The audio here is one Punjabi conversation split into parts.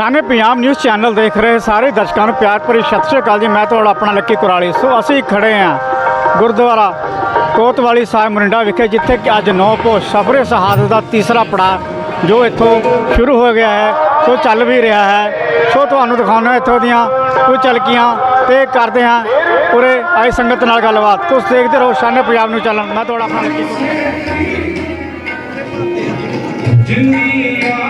ਸ਼ਾਨੇ ਪੰਜਾਬ ਨਿਊਜ਼ ਚੈਨਲ ਦੇਖ ਰਹੇ ਸਾਰੇ ਦਰਸ਼ਕਾਂ ਨੂੰ ਪਿਆਰ ਭਰੀ ਸਤਿ ਸ਼੍ਰੀ ਅਕਾਲ ਜੀ। ਮੈਂ ਤੁਹਾਡਾ ਆਪਣਾ ਲੱਕੀ ਕੁਰਾਲੀ। ਸੋ ਅਸੀਂ ਖੜੇ ਹਾਂ ਗੁਰਦੁਆਰਾ ਕੋਤਵਾਲੀ ਸਾਹਿਬ ਮਰਿੰਡਾ ਵਿਖੇ, ਜਿੱਥੇ ਕਿ ਅੱਜ ਨੌ ਪੋ ਸਫਰੇ ਸ਼ਹਾਦਤ ਦਾ ਤੀਸਰਾ ਪੜਾਅ ਜੋ ਇੱਥੋਂ ਸ਼ੁਰੂ ਹੋ ਗਿਆ ਹੈ। ਸੋ ਚੱਲ ਵੀ ਰਿਹਾ ਹੈ। ਸੋ ਤੁਹਾਨੂੰ ਦਿਖਾਉਣਾ ਇੱਥੋਂ ਦੀਆਂ ਕੁਝ ਝਲਕੀਆਂ ਤੇ ਕਰਦੇ ਹਾਂ ਪੂਰੇ ਆਈ ਸੰਗਤ ਨਾਲ ਗੱਲਬਾਤ। ਤੁਸੀਂ ਦੇਖਦੇ ਰਹੋ ਸ਼ਾਨੇ ਪੰਜਾਬ ਨੂੰ ਚੱਲਣ ਮੈਂ ਤੁਹਾਡਾ ਆਪਣਾ ਲੱਕੀ ਕੁਰਾਲੀ। ਲਾਈਵ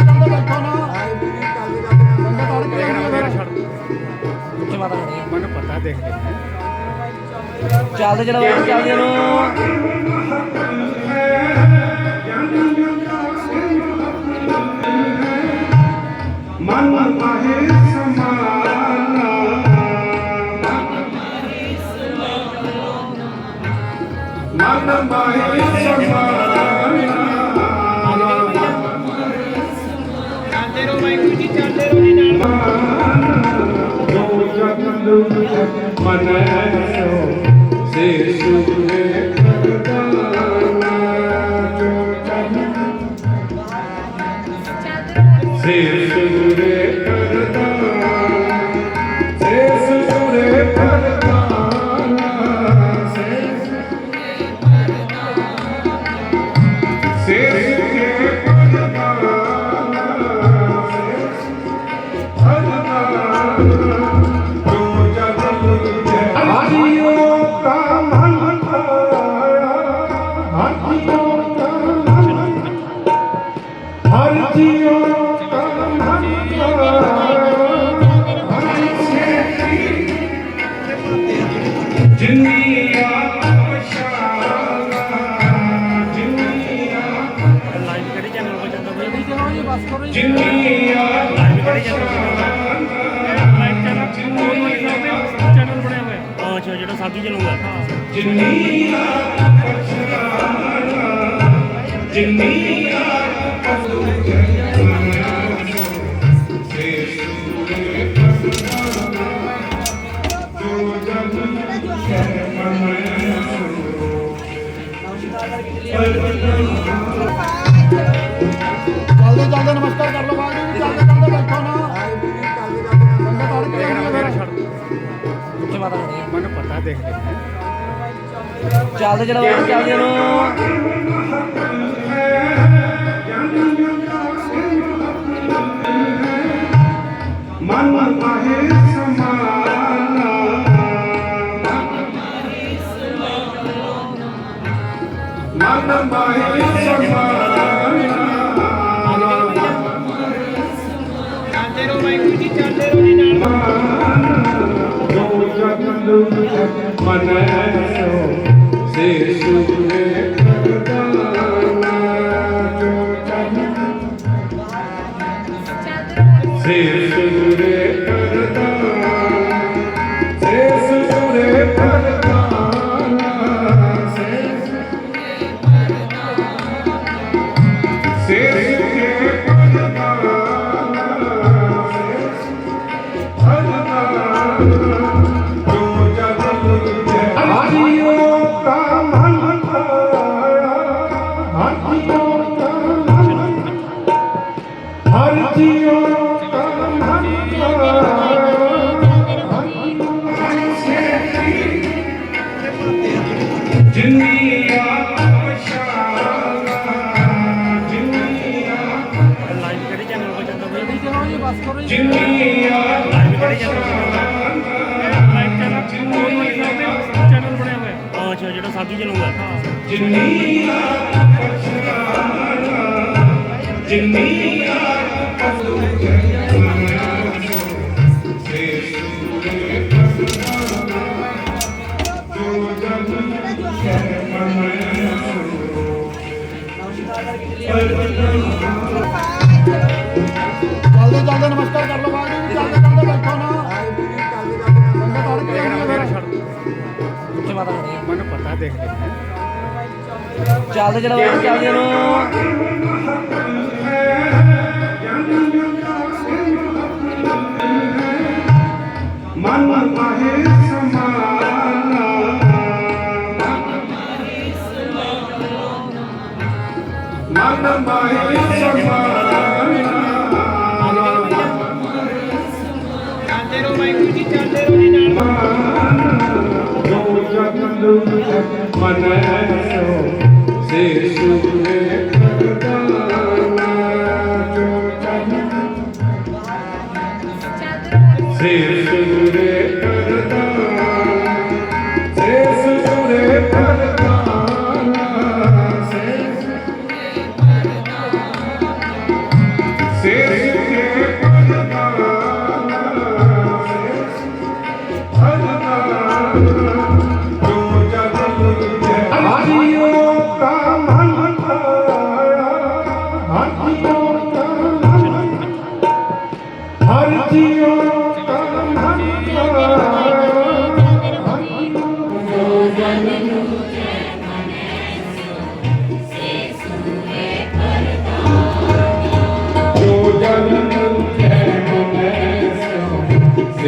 ਹੈ ਮੈਨੂੰ ਪਤਾ ਦੇਖ ਕੇ ਚੱਲਦੇ ਚਲੋ ਚੱਲਦੇ ਚਲੋ ਮਨ ਮਾਹੇ ਮਨ ਸੇ ਸੁਨੇ ਜਿੰਨੀ ਜਿੰਨੀ ਜਲਦੀ ਜਲਦੀ ਨਮਸਕਾਰ ਕਰ ਲਓ ਬਾਜੀ ਜਲਦੀ ਜਲਦੀ ਬੈਠੋ ਨਾ ਸੰਗਤ ਅੜ ਕੇ ਫਿਰ ਕਿੱਥੇ ਮਾਤਾ ਮੈਨੂੰ ਪਤਾ ਦੇਖ ਕੇ ਚੱਲਦੇ ਚਲੋ ਚੱਲਦੇ ਚਲੋ ਮਨ ਮਾਹੇ ਸਮਾਨਾ ਮਨ ਮਾਹੇ ਸਮਾਨਾ। ਮਨ ਸੇ ਸੁਨੇ ਕਰਦਾਨਾ ਚੱਲਦੇ ਚੱਲਦੇ ਨਮਸਕਾਰ ਕਰ ਲਓ ਬਾਜੀ ਵੀ ਚੱਲਦੇ ਨੂੰ ਮਨ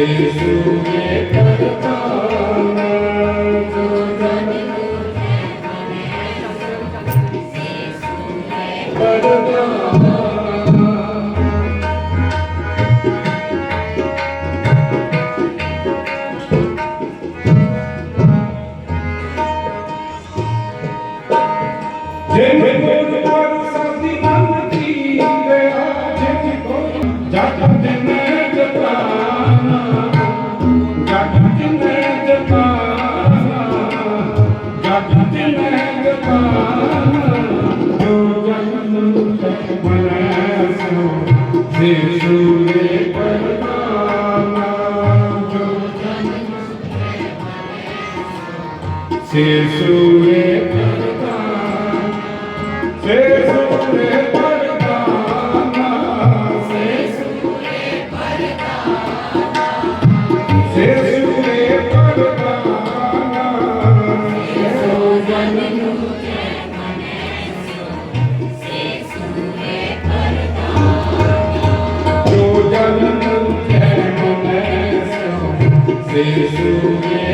Jesus é Cristo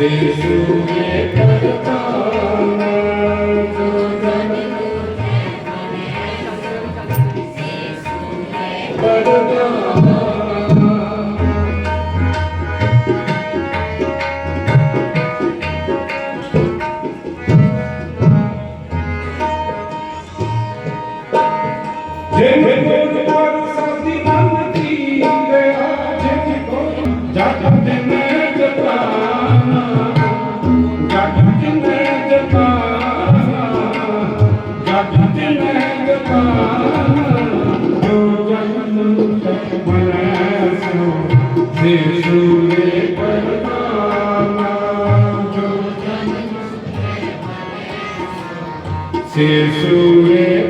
Cristo me canta. Sesure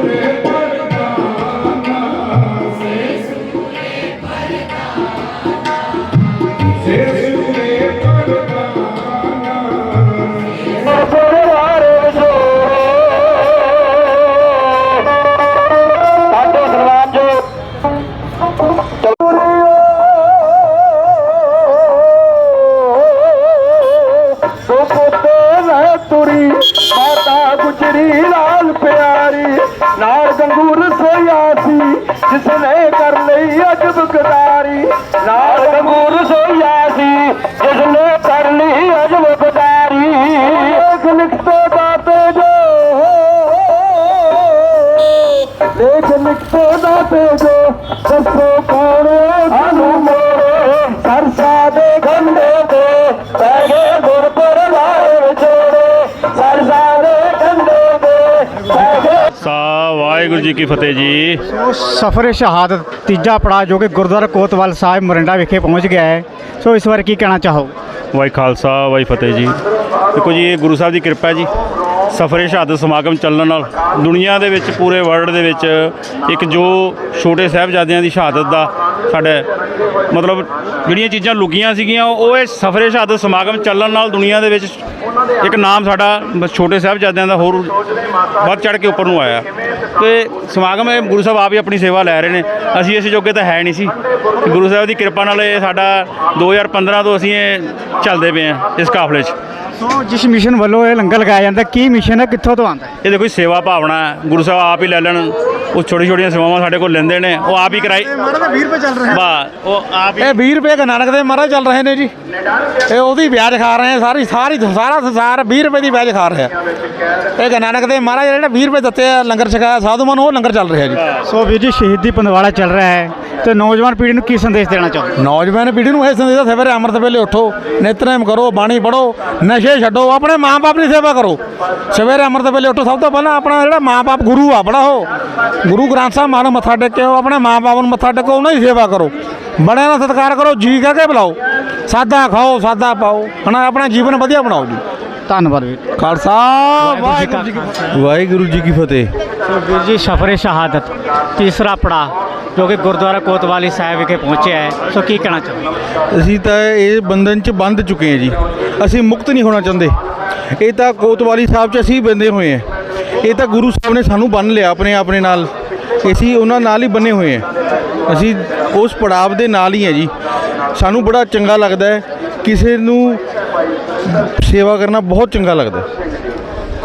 ਸੂਰੇ ਜੀ ਕੀ ਫਤਿਹ ਜੀ? ਸਫਰ ਸ਼ਹਾਦਤ ਤੀਜਾ ਪੜਾਅ ਜੋ ਕਿ ਗੁਰਦੁਆਰਾ ਕੋਤਵਾਲ ਸਾਹਿਬ ਮੋਰਿੰਡਾ ਵਿਖੇ ਪਹੁੰਚ ਗਿਆ ਹੈ। ਸੋ ਇਸ ਬਾਰੇ ਕੀ ਕਹਿਣਾ ਚਾਹੋ? ਵਾਹਿ ਖਾਲਸਾ ਵਾਹਿ ਫਤਿਹ ਜੀ। ਦੇਖੋ ਜੀ ਇਹ ਗੁਰੂ ਸਾਹਿਬ ਦੀ ਕਿਰਪਾ ਜੀ। ਸਫਰੇ ਸ਼ਹਾਦਤ ਸਮਾਗਮ ਚੱਲਣ ਨਾਲ। ਦੁਨੀਆ ਦੇ ਵਿੱਚ ਪੂਰੇ ਵਰਲਡ ਦੇ ਵਿੱਚ ਇੱਕ ਜੋ ਛੋਟੇ ਸਾਹਿਬਜ਼ਾਦਿਆਂ ਦੀ ਸ਼ਹਾਦਤ ਦਾ ਸਾਡੇ ਮਤਲਬ ਜਿਹੜੀਆਂ ਚੀਜ਼ਾਂ ਲੁਕੀਆਂ ਸੀਗੀਆਂ ਉਹ ਇਹ ਸਫਰੇ ਸ਼ਹਾਦਤ ਸਮਾਗਮ ਚੱਲਣ ਨਾਲ ਦੁਨੀਆ ਦੇ ਵਿੱਚ ਇੱਕ ਨਾਮ ਸਾਡਾ ਛੋਟੇ ਸਾਹਿਬਜ਼ਾਦਿਆਂ ਦਾ ਹੋਰ ਵੱਧ ਚੜ ਕੇ ਉੱਪਰ ਨੂੰ ਆਇਆ। ਤੇ ਸਮਾਗਮ ਇਹ ਗੁਰੂ ਸਾਹਿਬ ਆਪ ਹੀ ਆਪਣੀ ਸੇਵਾ ਲੈ ਰਹੇ ਨੇ। ਅਸੀਂ ਇਸ ਜੋਗੇ ਤਾਂ ਹੈ ਨਹੀਂ ਸੀ। ਗੁਰੂ ਸਾਹਿਬ ਦੀ ਕਿਰਪਾ ਨਾਲ ਇਹ ਸਾਡਾ 2015 ਤੋਂ ਅਸੀਂ ਇਹ ਚੱਲਦੇ ਪਏ ਹਾਂ ਇਸ ਕਾਫਲੇ 'ਚ। ਸੋ ਜਿਸ ਮਿਸ਼ਨ ਵੱਲੋਂ ਇਹ ਲੰਗਰ ਲਗਾਇਆ ਜਾਂਦਾ ਕੀ ਮਿਸ਼ਨ ਹੈ ਕਿੱਥੋਂ ਤੋਂ ਆਉਂਦਾ ਇਹ ਦੇਖੋ ਸੇਵਾ ਭਾਵਨਾ ਹੈ। ਗੁਰੂ ਸਾਹਿਬ ਆਪ ਹੀ ਲੈ ਲੈਣ। ਉਹ ਛੋਟੀ ਛੋਟੀਆਂ ਸੇਵਾਵਾਂ ਸਾਡੇ ਕੋਲ ਲੈਂਦੇ ਨੇ ਉਹ ਆਪ ਹੀ ਕਰਾਈ। ਮਾੜਾ ਤਾਂ 20 ਰੁਪਏ ਚੱਲ ਰਿਹਾ ਬਾ ਉਹ ਆਪ ਹੀ ਇਹ 20 ਰੁਪਏ ਗੁਰੂ ਨਾਨਕ ਦੇ ਮਹਾਰਾਜ ਚੱਲ ਰਹੇ ਨੇ ਜੀ। ਇਹ ਉਹਦੀ ਵਿਆਜ ਖਾ ਰਹੇ ਆ ਸਾਰੀ ਸਾਰੀ ਸਾਰਾ ਸੰਸਾਰ 20 ਰੁਪਏ ਦੀ ਵਿਆਜ ਖਾ ਰਿਹਾ। ਇਹ ਗੁਰੂ ਨਾਨਕ ਦੇ ਮਹਾਰਾਜ ਜਿਹੜੇ 20 ਰੁਪਏ ਦਿੱਤੇ ਆ ਲੰਗਰ ਛਕਾਇਆ ਸਾਧੂਆਂ ਨੂੰ ਉਹ ਲੰਗਰ ਚੱਲ ਰਿਹਾ ਜੀ। ਸੋ ਵੀਰ ਜੀ ਸ਼ਹੀਦੀ ਪੰਦਵਾੜਾ ਚੱਲ ਰਿਹਾ ਹੈ। ਤੇ ਨੌਜਵਾਨ ਪੀੜ੍ਹੀ ਨੂੰ ਕੀ ਸੰਦੇਸ਼ ਦੇਣਾ ਚਾਹੋ ਨੌਜਵਾਨ ਪੀੜ੍ਹੀ ਨੂੰ ਇਹ ਸੰਦੇਸ਼ ਆ, ਸਵੇਰੇ ਅੰਮ੍ਰਿਤ ਵੇਲੇ ਉੱਠੋ ਨਿਤਨੇਮ ਕਰੋ ਬਾਣੀ ਪੜੋ ਨਸ਼ੇ ਛੱਡੋ ਆਪਣੇ ਮਾਂ-ਬਾਪ ਦੀ ਸੇਵਾ ਕਰੋ। ਸਵੇਰੇ ਅੰਮ੍ਰਿਤ ਵੇਲੇ ਉੱਠੋ ਸਭ ਤੋਂ ਪਹਿਲਾਂ ਆਪਣਾ ਜਿਹੜਾ ਮਾਂ-ਬਾਪ ਗੁਰੂ ਆ ਆਪਣਾ ਉਹ। ਗੁਰੂ ਗ੍ਰੰਥ ਸਾਹਿਬ ਮਾਂ ਨੂੰ ਮੱਥਾ ਟੇਕਿਓ ਆਪਣੇ ਮਾਂ-ਬਾਪ ਨੂੰ ਮੱਥਾ ਟੇਕੋ ਉਹਨਾਂ ਦੀ ਸੇਵਾ ਕਰੋ। ਬੜਿਆਂ ਦਾ ਸਤਿਕਾਰ ਕਰੋ ਜੀ ਕਹਿ ਕੇ ਬੁਲਾਓ। ਸਾਦਾ ਖਾਓ ਸਾਦਾ ਪਾਓ। ਹਨਾ ਆਪਣਾ ਜੀਵਨ ਵਧੀਆ ਬਣਾਓ ਜੀ। ਧੰਨਵਾਦ ਵੀਰ। ਖਾਲਸਾ ਵਾਹਿਗੁਰੂ ਜੀ ਕੀ ਫਤਿਹ। ਵਾਹਿਗੁਰੂ ਜੀ ਕੀ ਫਤਿਹ। ਵੀਰ ਜੀ ਸਫਰੇ ਸ਼ਹਾਦਤ। ਤੀਸਰਾ ਪੜਾਅ ਜੋ ਕਿ ਗੁਰਦੁਆਰਾ ਕੋਤਵਾਲੀ ਸਾਹਿਬ ਵਿਖੇ ਪਹੁੰਚਿਆ ਹੈ। ਸੋ ਕੀ ਕਹਿਣਾ ਚਾਹੋ ਅਸੀਂ ਤਾਂ ਇਹ ਬੰਧਨ 'ਚ ਬੰਦ ਚੁੱਕੇ ਹਾਂ ਜੀ। ਅਸੀਂ ਮੁਕਤ ਨਹੀਂ ਹੋਣਾ ਚਾਹੁੰਦੇ। ਇਹ ਤਾਂ ਕੋਤਵਾਲੀ ਸਾਹਿਬ 'ਚ ਅਸੀਂ ਬੰਦੇ ਹੋਏ ਹਾਂ। ਇਹ ਤਾਂ ਗੁਰੂ ਸਾਹਿਬ ਨੇ ਸਾਨੂੰ ਬੰਨ ਲਿਆ ਆਪਣੇ ਆਪਣੇ ਨਾਲ। ਅਸੀਂ ਉਹਨਾਂ ਨਾਲ ਹੀ ਬੰਨੇ ਹੋਏ ਹਾਂ। ਅਸੀਂ ਉਸ ਪੜਾਵ ਦੇ ਨਾਲ ਹੀ ਹਾਂ ਜੀ। ਸਾਨੂੰ ਬੜਾ ਚੰਗਾ ਲੱਗਦਾ ਹੈ। ਕਿਸੇ ਨੂੰ ਸੇਵਾ ਕਰਨਾ ਬਹੁਤ ਚੰਗਾ ਲੱਗਦਾ।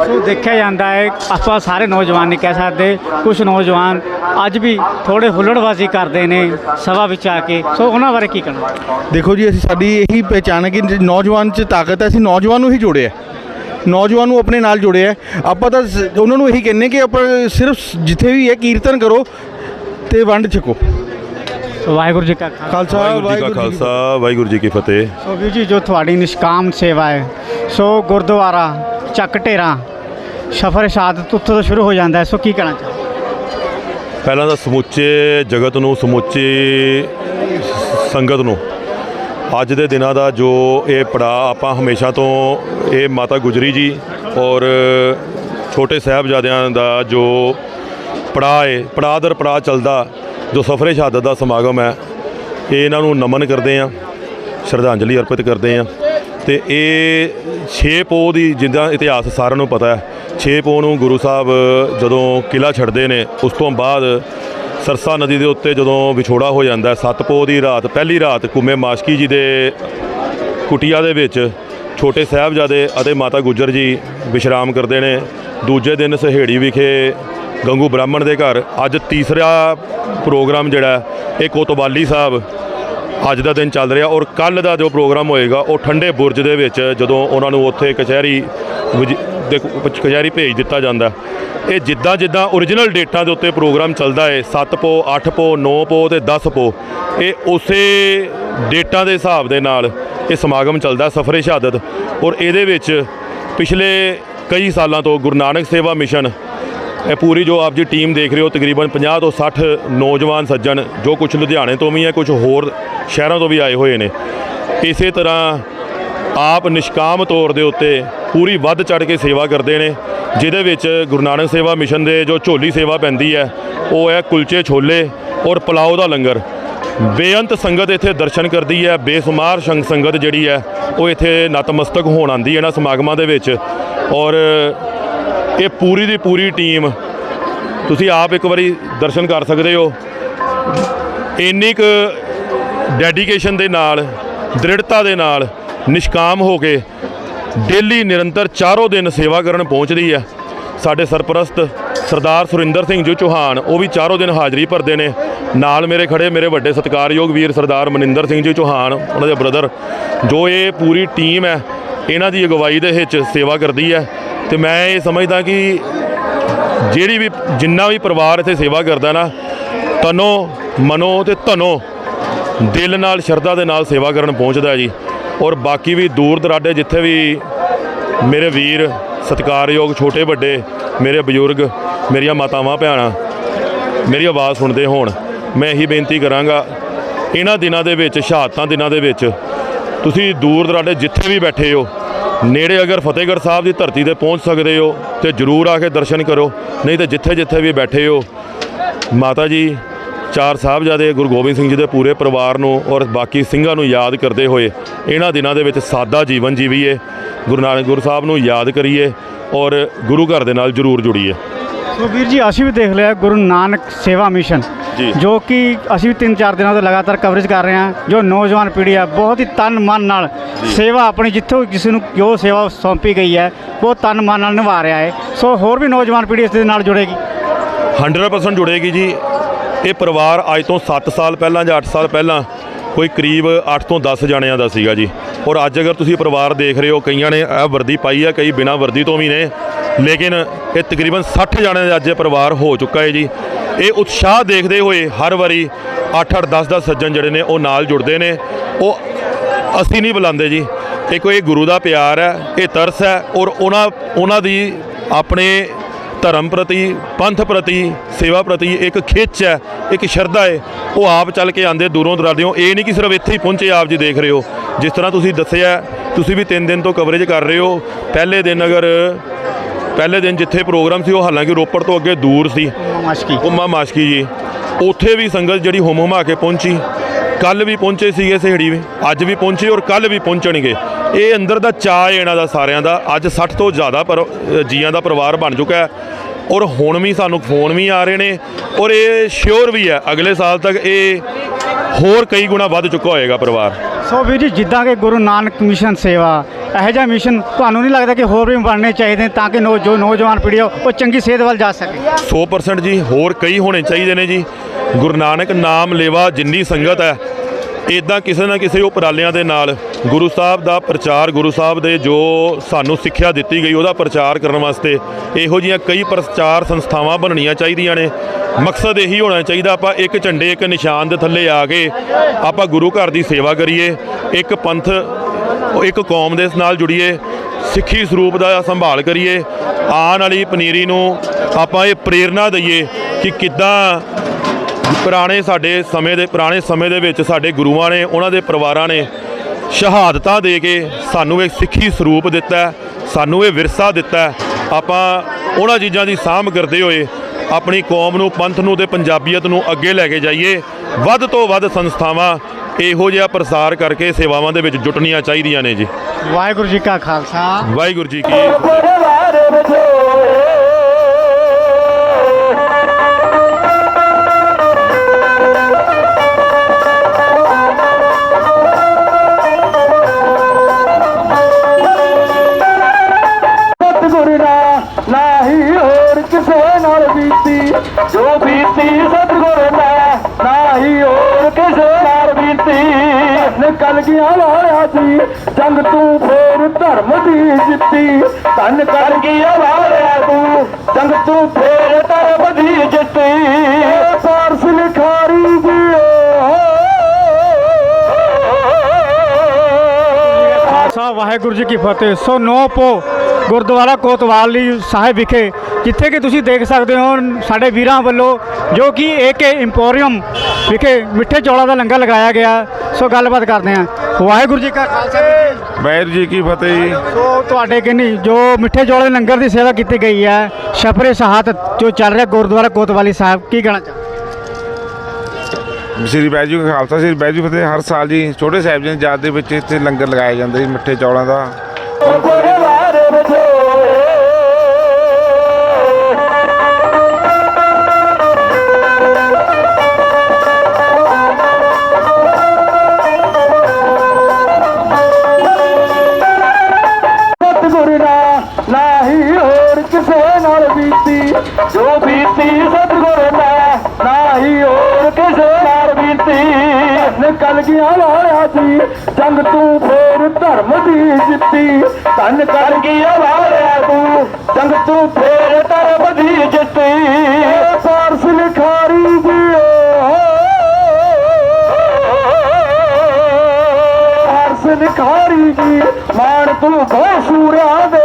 ਸੋ ਦੇਖਿਆ ਜਾਂਦਾ ਹੈ ਆਪਾਂ ਸਾਰੇ ਨੌਜਵਾਨ ਨਹੀਂ ਕਹਿ ਸਕਦੇ। ਕੁਝ ਨੌਜਵਾਨ ਅੱਜ ਵੀ ਥੋੜੇ ਹੁੱਲੜਬਾਜ਼ੀ ਕਰਦੇ ਨੇ ਸਭਾ ਵਿੱਚ ਆ ਕੇ। ਸੋ ਉਹਨਾਂ ਬਾਰੇ ਕੀ ਕਹਿਣਾ? ਦੇਖੋ ਜੀ ਅਸੀਂ ਸਾਡੀ ਇਹੀ ਪਹਿਚਾਣ ਹੈ ਕਿ ਨੌਜਵਾਨ 'ਚ ਤਾਕਤ ਹੈ। ਅਸੀਂ ਨੌਜਵਾਨ ਨੂੰ ਹੀ ਜੋੜਿਆ ਨੌਜਵਾਨ ਨੂੰ ਆਪਣੇ ਨਾਲ ਜੋੜਿਆ ਆਪਾਂ ਤਾਂ ਉਹਨਾਂ ਨੂੰ ਇਹੀ ਕਹਿੰਨੇ ਕਿ ਆਪਾਂ ਸਿਰਫ ਜਿੱਥੇ ਵੀ ਹੈ ਕੀਰਤਨ ਕਰੋ ਤੇ ਵੰਡ ਛਕੋ। ਵਾਹਿਗੁਰੂ ਜੀ ਕਾ ਖਾਲਸਾ। ਵਾਹਿਗੁਰੂ ਜੀ ਕਾ ਖਾਲਸਾ ਵਾਹਿਗੁਰੂ ਜੀ ਕੀ ਫਤਿਹ। ਸੋ ਵੀਰ ਜੀ ਜੋ ਤੁਹਾਡੀ ਨਿਸ਼ਕਾਮ ਸੇਵਾ ਹੈ ਸੋ ਗੁਰਦੁਆਰਾ ਚੱਕ ਢੇਰਾ ਸਫਰ ਸ਼ਹਾਦਤ ਉੱਥੋਂ ਤੋਂ ਸ਼ੁਰੂ ਹੋ ਜਾਂਦਾ ਹੈ। ਸੋ ਕੀ ਕਹਿਣਾ ਚਾਹੋ ਪਹਿਲਾਂ ਤਾਂ ਸਮੁੱਚੇ ਜਗਤ ਨੂੰ ਸਮੁੱਚੀ ਸੰਗਤ ਨੂੰ ਅੱਜ ਦੇ ਦਿਨਾਂ ਦਾ ਜੋ ਇਹ ਪੜਾ ਆਪਾਂ ਹਮੇਸ਼ਾ ਤੋਂ ਇਹ ਮਾਤਾ ਗੁਜਰੀ ਜੀ ਔਰ ਛੋਟੇ ਸਾਹਿਬਜ਼ਾਦਿਆਂ ਦਾ ਜੋ ਪੜਾ ਹੈ ਪੜਾ ਦਰ ਪੜਾ ਚੱਲਦਾ, ਜੋ ਸਫਰੇ ਸ਼ਹਾਦਤ ਦਾ ਸਮਾਗਮ ਹੈ, ਇਹ ਇਹਨਾਂ ਨੂੰ ਨਮਨ ਕਰਦੇ ਆ ਸ਼ਰਧਾਂਜਲੀ ਅਰਪਿਤ ਕਰਦੇ ਆ ਤੇ ਇਹ 6 ਪੋ ਦੀ ਜਿੰਦਾ ਇਤਿਹਾਸ ਸਾਰਿਆਂ ਨੂੰ ਪਤਾ ਹੈ 6 ਪੋ ਨੂੰ ਗੁਰੂ ਸਾਹਿਬ ਜਦੋਂ ਕਿਲਾ ਛੱਡਦੇ ਨੇ, ਉਸ ਤੋਂ ਬਾਅਦ ਸਰਸਾ ਨਦੀ ਦੇ ਉੱਤੇ ਜਦੋਂ ਵਿਛੋੜਾ ਹੋ ਜਾਂਦਾ ਹੈ, ਸੱਤ ਪੋ ਦੀ ਰਾਤ ਪਹਿਲੀ ਰਾਤ ਕੁਮੇ ਮਾਸ਼ਕੀ ਜੀ ਦੇ ਕੁਟੀਆ ਦੇ ਵਿੱਚ ਛੋਟੇ ਸਾਹਿਬਜ਼ਾਦੇ ਅਤੇ ਮਾਤਾ ਗੁਜਰ ਜੀ ਵਿਸ਼ਰਾਮ ਕਰਦੇ ਨੇ। ਦੂਜੇ ਦਿਨ ਸਹੇੜੀ ਵਿਖੇ ਗੰਗੂ ਬ੍ਰਾਹਮਣ ਦੇ ਘਰ। ਅੱਜ ਤੀਸਰਾ ਪ੍ਰੋਗਰਾਮ ਜਿਹੜਾ ਇਹ ਕੋਤਵਾਲੀ ਸਾਹਿਬ ਅੱਜ ਦਾ ਦਿਨ ਚੱਲ ਰਿਹਾ ਔਰ ਕੱਲ ਦਾ ਜੋ ਪ੍ਰੋਗਰਾਮ ਹੋਏਗਾ ਉਹ ਠੰਡੇ ਬੁਰਜ ਦੇ ਵਿੱਚ ਜਦੋਂ ਉਹਨਾਂ ਨੂੰ ਉੱਥੇ ਕਚਹਿਰੀ ਵਜ- ਦੇ ਕਚਹਿਰੀ ਭੇਜ ਦਿੱਤਾ ਜਾਂਦਾ। ਇਹ ਜਿੱਦਾਂ ਜਿੱਦਾਂ origignal ਡੇਟਾਂ ਦੇ ਉੱਤੇ ਪ੍ਰੋਗਰਾਮ ਚੱਲਦਾ ਹੈ 7 ਪੋ 8 ਪੋ 9 ਪੋ ਤੇ 10 ਪੋ, ਇਹ ਉਸੇ ਡੇਟਾਂ ਦੇ ਹਿਸਾਬ ਦੇ ਨਾਲ ਇਹ ਸਮਾਗਮ ਚੱਲਦਾ, ਸਫਰੇ ਸ਼ਹਾਦਤ। ਔਰ ਇਹਦੇ ਵਿੱਚ ਪਿਛਲੇ ਕਈ ਸਾਲਾਂ ਤੋਂ ਗੁਰੂ ਨਾਨਕ ਸੇਵਾ ਮਿਸ਼ਨ, ਇਹ ਪੂਰੀ ਜੋ ਆਪ ਜੀ ਟੀਮ ਦੇਖ ਰਹੇ ਹੋ, ਤਕਰੀਬਨ 50 ਤੋਂ 60 ਨੌਜਵਾਨ ਸੱਜਣ, ਜੋ ਕੁਝ ਲੁਧਿਆਣੇ ਤੋਂ ਵੀ ਹੈ ਕੁਝ ਹੋਰ ਸ਼ਹਿਰਾਂ ਤੋਂ ਵੀ ਆਏ ਹੋਏ ਨੇ। ਇਸੇ ਤਰ੍ਹਾਂ ਆਪ ਨਿਸ਼ਕਾਮ ਤੌਰ ਦੇ ਉੱਤੇ ਪੂਰੀ ਵੱਧ ਚੜ ਕੇ ਸੇਵਾ ਕਰਦੇ ਨੇ, ਜਿਹਦੇ ਵਿੱਚ ਗੁਰੂ ਨਾਨਕ ਸੇਵਾ ਮਿਸ਼ਨ ਦੇ ਜੋ ਝੋਲੀ ਸੇਵਾ ਪੈਂਦੀ ਹੈ, ਉਹ ਹੈ ਕੁਲਚੇ ਛੋਲੇ ਔਰ ਪਲਾਓ ਦਾ ਲੰਗਰ। ਬੇਅੰਤ ਸੰਗਤ ਇੱਥੇ ਦਰਸ਼ਨ ਕਰਦੀ ਹੈ, ਬੇਸੁਮਾਰ ਸੰਗ ਸੰਗਤ ਜਿਹੜੀ ਹੈ, ਉਹ ਇੱਥੇ ਨਤਮਸਤਕ ਹੋਣ ਆਉਂਦੀ ਹੈ ਇਹਨਾਂ ਸਮਾਗਮਾਂ ਦੇ ਵਿੱਚ। ਔਰ ਇਹ ਪੂਰੀ ਦੀ ਪੂਰੀ ਟੀਮ, ਤੁਸੀਂ ਆਪ ਇੱਕ ਵਾਰੀ ਦਰਸ਼ਨ ਕਰ ਸਕਦੇ ਹੋ। ਇੰਨੀ ਕੁ ਡੈਡੀਕੇਸ਼ਨ ਦੇ ਨਾਲ, ਦ੍ਰਿੜਤਾ ਦੇ ਨਾਲ ਨਿਸ਼ਕਾਮ ਹੋ ਕੇ ਡੇਲੀ ਨਿਰੰਤਰ ਚਾਰੋਂ ਦਿਨ ਸੇਵਾ ਕਰਨ ਪਹੁੰਚਦੀ ਹੈ। ਸਾਡੇ ਸਰਪ੍ਰਸਤ ਸਰਦਾਰ ਸੁਰਿੰਦਰ ਸਿੰਘ ਜੀ ਚੌਹਾਨ, ਉਹ ਵੀ ਚਾਰੋਂ ਦਿਨ ਹਾਜ਼ਰੀ ਭਰਦੇ ਨੇ। ਨਾਲ ਮੇਰੇ ਖੜੇ ਮੇਰੇ ਵੱਡੇ ਸਤਿਕਾਰਯੋਗ ਵੀਰ ਸਰਦਾਰ ਮਨਿੰਦਰ ਸਿੰਘ ਜੀ ਚੌਹਾਨ, ਉਹਨਾਂ ਦੇ ਬ੍ਰਦਰ, ਜੋ ਇਹ ਪੂਰੀ ਟੀਮ ਹੈ, ਇਹਨਾਂ ਦੀ ਅਗਵਾਈ ਦੇ ਵਿੱਚ ਸੇਵਾ ਕਰਦੀ ਹੈ। ਤੇ ਮੈਂ ਇਹ ਸਮਝਦਾ ਕਿ ਜਿਹੜੀ ਵੀ, ਜਿੰਨਾ ਵੀ ਪਰਿਵਾਰ ਇੱਥੇ ਸੇਵਾ ਕਰਦਾ ਨਾ, ਤਨੋ, ਮਨੋ ਤੇ ਧਨੋ, ਦਿਲ ਨਾਲ, ਸ਼ਰਧਾ ਦੇ ਨਾਲ ਸੇਵਾ ਕਰਨ ਪਹੁੰਚਦਾ ਜੀ। ਔਰ ਬਾਕੀ ਵੀ ਦੂਰ ਦਰਾਡੇ ਜਿੱਥੇ ਵੀ ਮੇਰੇ ਵੀਰ, ਸਤਿਕਾਰਯੋਗ ਛੋਟੇ ਵੱਡੇ, ਮੇਰੇ ਬਜ਼ੁਰਗ, ਮੇਰੀਆਂ ਮਾਤਾਵਾਂ, ਭੈਣਾਂ, ਮੇਰੀ ਆਵਾਜ਼ ਸੁਣਦੇ ਹੋਣ, ਮੈਂ ਇਹੀ ਬੇਨਤੀ ਕਰਾਂਗਾ, ਇਹਨਾਂ ਦਿਨਾਂ ਦੇ ਵਿੱਚ, ਸ਼ਹਾਦਤਾਂ ਦਿਨਾਂ ਦੇ ਵਿੱਚ, ਤੁਸੀਂ ਦੂਰ ਦਰਾਡੇ ਜਿੱਥੇ ਵੀ ਬੈਠੇ ਹੋ, ਨੇੜੇ ਅਗਰ ਫਤਿਹਗੜ੍ਹ ਸਾਹਿਬ ਦੀ ਧਰਤੀ ਤੇ ਪਹੁੰਚ ਸਕਦੇ ਹੋ, ਤੇ ਜਰੂਰ ਆ ਕੇ ਦਰਸ਼ਨ ਕਰੋ, ਨਹੀਂ ਤੇ ਜਿੱਥੇ ਜਿੱਥੇ ਵੀ ਬੈਠੇ ਹੋ, ਮਾਤਾ ਜੀ ਚਾਰ ਸਾਹਿਬਜ਼ਾਦੇ ਗੁਰੂ ਗੋਬਿੰਦ ਸਿੰਘ ਜੀ ਦੇ ਪੂਰੇ ਪਰਿਵਾਰ ਨੂੰ ਔਰ ਬਾਕੀ ਸਿੰਘਾਂ ਨੂੰ ਯਾਦ ਕਰਦੇ ਹੋਏ ਇਹਨਾਂ ਦਿਨਾਂ ਦੇ ਵਿੱਚ ਸਾਦਾ ਜੀਵਨ ਜੀਵੀਏ ਗੁਰੂ ਨਾਨਕ ਗੁਰੂ ਸਾਹਿਬ ਨੂੰ ਯਾਦ ਕਰੀਏ ਔਰ ਗੁਰੂ ਘਰ ਦੇ ਨਾਲ ਜਰੂਰ ਜੁੜੀਏ। ਸੋ ਵੀਰ ਜੀ ਅਸੀਂ ਵੀ ਦੇਖ ਲਿਆ ਗੁਰੂ ਨਾਨਕ ਸੇਵਾ ਮਿਸ਼ਨ ਜੀ। ਕਿ ਅਸੀਂ ਵੀ ਤਿੰਨ ਚਾਰ ਦਿਨਾਂ ਤੋਂ ਲਗਾਤਾਰ ਕਵਰੇਜ ਕਰ ਰਹੇ ਹਾਂ ਜੋ ਨੌਜਵਾਨ ਪੀੜ੍ਹੀ ਹੈ ਬਹੁਤ ਹੀ ਤਨ ਮਨ ਨਾਲ ਸੇਵਾ ਆਪਣੀ ਜਿੱਥੋਂ ਕਿਸੇ ਨੂੰ ਜੋ ਸੇਵਾ ਸੌਂਪੀ ਗਈ ਹੈ ਉਹ ਤਨ ਮਨ ਨਾਲ ਨਿਭਾ ਰਿਹਾ ਹੈ। ਸੋ ਹੋਰ ਵੀ ਨੌਜਵਾਨ ਪੀੜ੍ਹੀ ਇਸ ਦੇ ਨਾਲ ਜੁੜੇਗੀ। 100% ਜੁੜੇਗੀ ਜੀ। ਇਹ ਪਰਿਵਾਰ ਅੱਜ ਤੋਂ 7 ਸਾਲ ਪਹਿਲਾਂ ਜਾਂ 8 ਸਾਲ ਪਹਿਲਾਂ ਕੋਈ ਕਰੀਬ 8 ਤੋਂ 10 ਜਣਿਆਂ ਦਾ ਸੀਗਾ ਜੀ। ਔਰ ਅੱਜ ਅਗਰ ਤੁਸੀਂ ਪਰਿਵਾਰ ਦੇਖ ਰਹੇ ਹੋ, ਕਈਆਂ ਨੇ ਇਹ ਵਰਦੀ ਪਾਈ ਹੈ ਕਈ ਬਿਨਾਂ ਵਰਦੀ ਤੋਂ ਵੀ ਨੇ। ਲੇਕਿਨ ਇਹ ਤਕਰੀਬਨ 60 ਜਣਿਆਂ ਦਾ ਅੱਜ ਇਹ ਪਰਿਵਾਰ ਹੋ ਚੁੱਕਾ ਹੈ ਜੀ। ਇਹ ਉਤਸ਼ਾਹ ਦੇਖਦੇ ਹੋਏ ਹਰ ਵਾਰੀ 8-8 10-10 ਸੱਜਣ ਜਿਹੜੇ ਨੇ, ਉਹ ਨਾਲ ਜੁੜਦੇ ਨੇ। ਉਹ ਅਸੀਂ ਨਹੀਂ ਬੁਲਾਉਂਦੇ ਜੀ। ਇਹ ਕੋਈ ਗੁਰੂ ਦਾ ਪਿਆਰ ਹੈ, ਇਹ ਤਰਸ ਹੈ, ਔਰ ਉਹਨਾਂ ਉਹਨਾਂ ਦੀ ਆਪਣੇ ਧਰਮ ਪ੍ਰਤੀ ਪੰਥ ਪ੍ਰਤੀ ਸੇਵਾ ਪ੍ਰਤੀ ਇੱਕ ਖਿੱਚ ਹੈ ਇੱਕ ਸ਼ਰਧਾ ਹੈ। ਉਹ ਆਪ ਚੱਲ ਕੇ ਆਂਦੇ ਦੂਰੋਂ ਦਰਾਡਿਓਂ ਇਹ ਨਹੀਂ ਕਿ ਸਿਰਫ ਇੱਥੇ ਹੀ ਪਹੁੰਚੇ ਆਪ ਜੀ ਦੇਖ ਰਹੇ ਹੋ। ਜਿਸ ਤਰ੍ਹਾਂ ਤੁਸੀਂ ਦੱਸਿਆ ਤੁਸੀਂ ਵੀ 3 ਦਿਨ ਤੋਂ ਕਵਰੇਜ ਕਰ ਰਹੇ ਹੋ। ਪਹਿਲੇ ਦਿਨ ਅਗਰ ਪਹਿਲੇ ਦਿਨ ਜਿੱਥੇ ਪ੍ਰੋਗਰਾਮ ਸੀ ਉਹ ਹਾਲਾਂਕਿ ਰੋਪੜ ਤੋਂ ਅੱਗੇ ਦੂਰ ਸੀ। ਮਾਸ਼ਕੀ। ਉਮਾ ਮਾਸ਼ਕੀ ਜੀ। ਉੱਥੇ ਵੀ ਸੰਗਤ ਜਿਹੜੀ ਹੁਮ ਹੁਮਾ ਕੇ ਪਹੁੰਚੀ। ਕੱਲ ਵੀ ਪਹੁੰਚੇ ਸੀਗੇ ਸਹੇੜੀ ਵੀ ਅੱਜ ਵੀ ਪਹੁੰਚੇ ਔਰ ਕੱਲ ਵੀ ਪਹੁੰਚਣਗੇ। ਇਹ ਅੰਦਰ ਦਾ ਚਾਅ ਹੈ ਇਹਨਾਂ ਦਾ ਸਾਰਿਆਂ ਦਾ ਅੱਜ 60 ਤੋਂ ਜ਼ਿਆਦਾ ਪਰ ਜੀਆਂ ਦਾ ਪਰਿਵਾਰ ਬਣ ਚੁੱਕਾ ਹੈ। ਔਰ ਹੁਣ ਵੀ ਸਾਨੂੰ ਫੋਨ ਵੀ ਆ ਰਹੇ ਨੇ ਔਰ ਇਹ ਸ਼ੋਰ ਵੀ ਹੈ ਅਗਲੇ ਸਾਲ ਤੱਕ ਇਹ ਹੋਰ ਕਈ ਗੁਣਾ ਵੱਧ ਚੁੱਕਾ ਹੋਏਗਾ ਪਰਿਵਾਰ। ਸੋ ਵੀਰ ਜੀ ਜਿੱਦਾਂ ਕਿ ਗੁਰੂ ਨਾਨਕ ਮਿਸ਼ਨ ਸੇਵਾ ਇਹੋ ਜਿਹਾ ਮਿਸ਼ਨ ਤੁਹਾਨੂੰ ਨਹੀਂ ਲੱਗਦਾ ਕਿ ਹੋਰ ਵੀ ਬਣਨੇ ਚਾਹੀਦੇ ਤਾਂ ਕਿ ਨੌ ਜੋ ਨੌਜਵਾਨ ਪੀੜ੍ਹੀ ਉਹ ਚੰਗੀ ਸਿਹਤ ਵੱਲ ਜਾ ਸਕੇ? 100% ਜੀ ਹੋਰ ਕਈ ਹੋਣੇ ਚਾਹੀਦੇ ਨੇ ਜੀ। ਗੁਰੂ ਨਾਨਕ ਨਾਮ ਲੇਵਾ ਜਿੰਨੀ ਸੰਗਤ ਹੈ ਇਦਾਂ ਕਿਸੇ ਨਾ ਕਿਸੇ ਉਪਰਾਲਿਆਂ ਦੇ ਨਾਲ ਗੁਰੂ ਸਾਹਿਬ ਦਾ ਪ੍ਰਚਾਰ, ਗੁਰੂ ਸਾਹਿਬ ਦੇ ਜੋ ਸਾਨੂੰ ਸਿੱਖਿਆ ਦਿੱਤੀ ਗਈ, ਉਹਦਾ ਪ੍ਰਚਾਰ ਕਰਨ ਵਾਸਤੇ ਇਹੋ ਜਿਹੀਆਂ ਕਈ ਪ੍ਰਚਾਰ ਸੰਸਥਾਵਾਂ ਬਣਨੀਆਂ ਚਾਹੀਦੀਆਂ ਨੇ। ਮਕਸਦ ਇਹੀ ਹੋਣਾ ਚਾਹੀਦਾ, ਆਪਾਂ ਇੱਕ ਝੰਡੇ, ਇੱਕ ਨਿਸ਼ਾਨ ਦੇ ਥੱਲੇ ਆ ਕੇ ਆਪਾਂ ਗੁਰੂ ਘਰ ਦੀ ਸੇਵਾ ਕਰੀਏ, ਇੱਕ ਪੰਥ, ਇੱਕ ਕੌਮ ਦੇ ਨਾਲ ਜੁੜੀਏ, ਸਿੱਖੀ ਸਰੂਪ ਦਾ ਸੰਭਾਲ ਕਰੀਏ, ਆਉਣ ਵਾਲੀ ਪਨੀਰੀ ਨੂੰ ਆਪਾਂ ਇਹ ਪ੍ਰੇਰਣਾ ਦਈਏ ਕਿ ਕਿੱਦਾਂ ਪੁਰਾਣੇ ਸਾਡੇ ਸਮੇਂ ਦੇ ਪੁਰਾਣੇ ਸਮੇਂ ਦੇ ਵਿੱਚ ਸਾਡੇ ਗੁਰੂਆਂ ਨੇ ਉਹਨਾਂ ਦੇ ਪਰਿਵਾਰਾਂ ਨੇ ਸ਼ਹਾਦਤਾਂ ਦੇ ਕੇ ਸਾਨੂੰ ਇੱਕ ਸਿੱਖੀ ਸਰੂਪ ਦਿੱਤਾ ਸਾਨੂੰ ਇਹ ਵਿਰਸਾ ਦਿੱਤਾ। ਆਪਾਂ ਉਹਨਾਂ ਚੀਜ਼ਾਂ ਦੀ ਸਾਂਭ ਕਰਦੇ ਹੋਏ ਆਪਣੀ ਕੌਮ ਨੂੰ ਪੰਥ ਨੂੰ ਤੇ ਪੰਜਾਬੀਅਤ ਨੂੰ ਅੱਗੇ ਲੈ ਕੇ ਜਾਈਏ। ਵੱਧ ਤੋਂ ਵੱਧ ਸੰਸਥਾਵਾਂ ਇਹੋ ਜਿਹਾ ਪ੍ਰਸਾਰ ਕਰਕੇ ਸੇਵਾਵਾਂ ਦੇ ਵਿੱਚ ਜੁਟਣੀਆਂ ਚਾਹੀਦੀਆਂ ਨੇ ਜੀ। ਵਾਹਿਗੁਰੂ ਜੀ ਕਾ ਖਾਲਸਾ। ਵਾਹਿਗੁਰੂ ਜੀ ਕੀ ਜੋ ਬੀਤੀ ਸਤਿਗੁਰ ਦਾ ਨਾਹੀ ਹੋਰ ਕਿਸੇ ਨਾਲ ਬੀਤੀ। ਨਿਕਲ ਗਿਆ ਵਾਲਿਆ ਸੀ, ਜੰਗ ਤੂੰ ਫੇਰ ਧਰਮ ਦੀ ਜਿੱਤੀ। ਧੰਨ ਕਰ ਗਿਆ ਵਾਲਿਆ ਤੂੰ ਜੰਗ ਤੂੰ ਫੇਰ ਧਰਮ ਦੀ ਜਿੱਤੀ। ਪਾਰਸ ਲਿਖਾਰੀ ਜੀ ਖਾਲਸਾ, ਵਾਹਿਗੁਰੂ ਜੀ ਕੀ ਫਤਿਹ। ਸੋ ਨੋ ਪੋ ਗੁਰਦੁਆਰਾ ਕੋਤਵਾਲੀ ਸਾਹਿਬ ਵਿਖੇ ਜਿੱਥੇ ਕਿ ਤੁਸੀਂ ਦੇਖ ਸਕਦੇ ਹੋ ਸਾਡੇ ਵੀਰਾਂ ਵੱਲੋਂ ਜੋ ਕਿ ਏਕੇ ਇੰਪੋਰੀਅਮ ਵਿਖੇ ਮਿੱਠੇ ਚੌਲਾਂ ਦਾ ਲੰਗਰ ਲਗਾਇਆ ਗਿਆ। ਸੋ ਗੱਲਬਾਤ ਕਰਦੇ ਹਾਂ। ਵਾਹਿਗੁਰੂ ਜੀ ਕਾ ਖਾਲਸਾ। ਵਾਹਿਗੁਰੂ ਜੀ ਕੀ ਫਤਿਹ। ਜੀ ਸੋ ਤੁਹਾਡੇ ਕਿੰਨੀ ਜੋ ਮਿੱਠੇ ਚੌਲਾਂ ਦੇ ਲੰਗਰ ਦੀ ਸੇਵਾ ਕੀਤੀ ਗਈ ਹੈ ਸ਼ਫਰੇ ਸ਼ਹਾਦਤ ਜੋ ਚੱਲ ਰਿਹਾ ਗੁਰਦੁਆਰਾ ਕੋਤਵਾਲੀ ਸਾਹਿਬ ਕੀ ਕਹਿਣਾ ਚਾਹੁੰਦੇ ਸ੍ਰੀ ਬੈਜੂ ਕਾ ਖਾਲਸਾ ਸ੍ਰੀ ਬੈਜੂ ਫਤਿਹ। ਹਰ ਸਾਲ ਜੀ ਛੋਟੇ ਸਾਹਿਬ ਜੀ ਦੀ ਯਾਦ ਦੇ ਵਿੱਚ ਇੱਥੇ ਲੰਗਰ ਲਗਾਇਆ ਜਾਂਦਾ ਜੀ ਮਿੱਠੇ ਚੌਲਾਂ ਦਾ। ਗਿਆ ਵਾਲਿਆ ਸੀ ਜੰਗ ਤੂੰ ਫੇਰ ਧਰਮ ਦੀ ਜਿੱਤੀ। ਧੰਨ ਕਰ ਗਿਆ ਵਾਲਿਆ ਤੂੰ ਜੰਗ ਤੂੰ ਫੇਰ ਧਰਮ ਦੀ ਜਿੱਤੀ। ਪਾਰਸ ਲਿਖਾਰੀ ਜੀ ਹਰਸ ਲਿਖਾਰੀ ਜੀ ਮਾਰ ਤੂੰ ਬਹੁ ਸੂਰਿਆ ਦੇ।